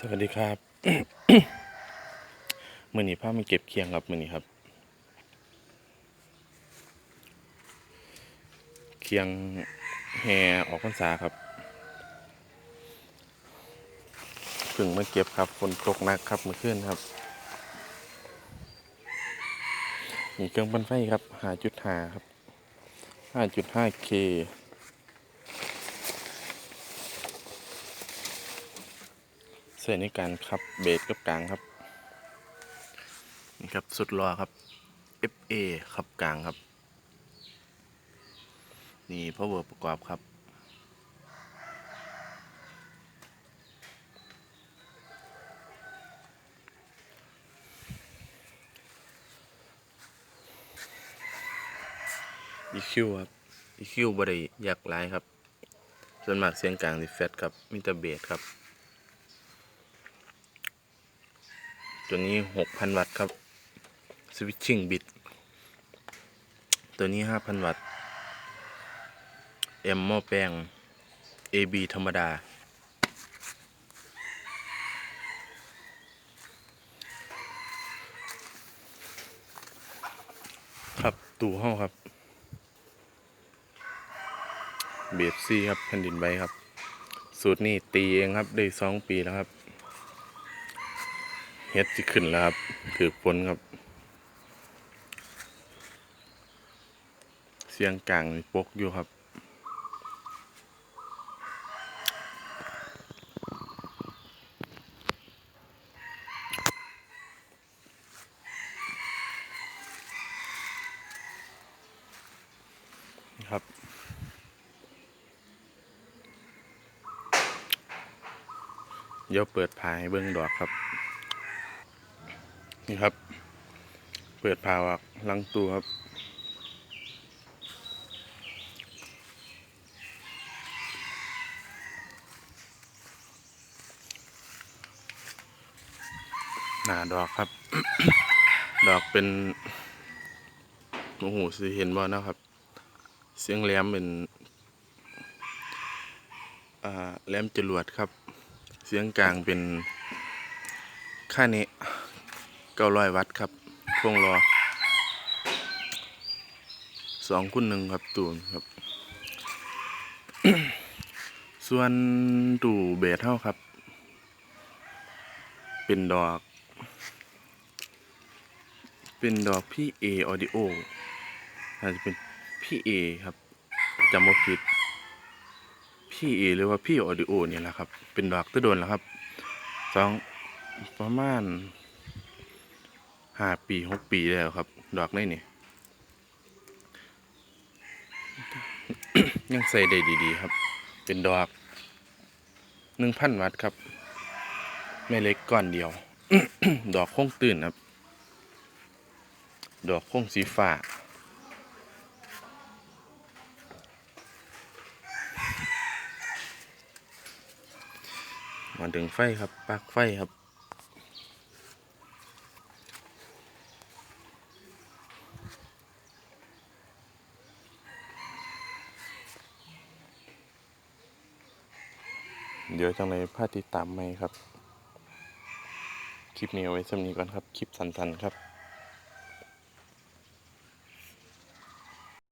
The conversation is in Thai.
สวัสดีครับมือนี้พามาเก็บเคียงครับมือนี้ครับ เคียงแห่ออกพรรษาครับเพิ่งมาเก็บครับฝนตกหนักครับเมื่อคืนครับมีเครื่องปั่นไฟครับหาจุดหาครับห้าจุดห้าเค ส่ในการขับเบสกับกลางครับ นี่ครับสุดรอครับ FA ขับกลางครับ นี่พาวเวอร์ประกอบครับ EQ ครับ EQ บริยากหลายครับ ส่วนมากเสียงกลางสิแฟตครับมิเตอร์เบสครับ ตัวนี้ 6,000 วัตต์ครับ Switching bit ตัวนี้ 5,000 วัตต์ M หม้อแปลง AB ธรรมดา ครับตู้ห้องครับ เบสซีครับแผ่นดินไหวครับ สูตรนี้ตีเองครับ ได้สองปีแล้วครับ เฮ็ดจะขึ้นแล้วครับ ถือฝนครับ เสียงกลางปกอยู่ครับครับ เดี๋ยวเปิดพายให้เบิ้งดอกครับ นี่ครับ เปิดพาออกลังตู้ครับ หนาดอกครับ ดอกเป็นโอ้โหสิเห็นบ่นะครับ เสียงแหลมเป็นแหลมจรวดครับ เสียงกลางเป็นค่าเนี้ เก้าร้อยวัตต์ครับพวงรอสองคูณหนึ่งครับตูนครับ ส่วนตู่เบสเท่าครับ เป็นดอก เป็นดอกพี่เอออดิโออาจจะเป็นพี่เอครับจำว่าผิดพี่เอหรือว่าพี่ออดิโอเนี่ยแหละครับ เป็นดอกตะโดนแล้วครับสองประมาณ ห้าปีหกปีแล้วครับ ดอกนี่นี่ยังใส่ได้ดีๆครับ เป็นดอกหนึ่งพันวัตต์ครับ ไม่เล็กก้อนเดียว ดอกโค้งตื่นครับ ดอกโค้งสีฟ้ามาดึงไฟครับปลักไฟครับ เดี๋ยวจังเลยพาติดตามไหมครับ คลิปนี้เอาไว้สำนีก่อนครับ คลิปสั้นๆครับ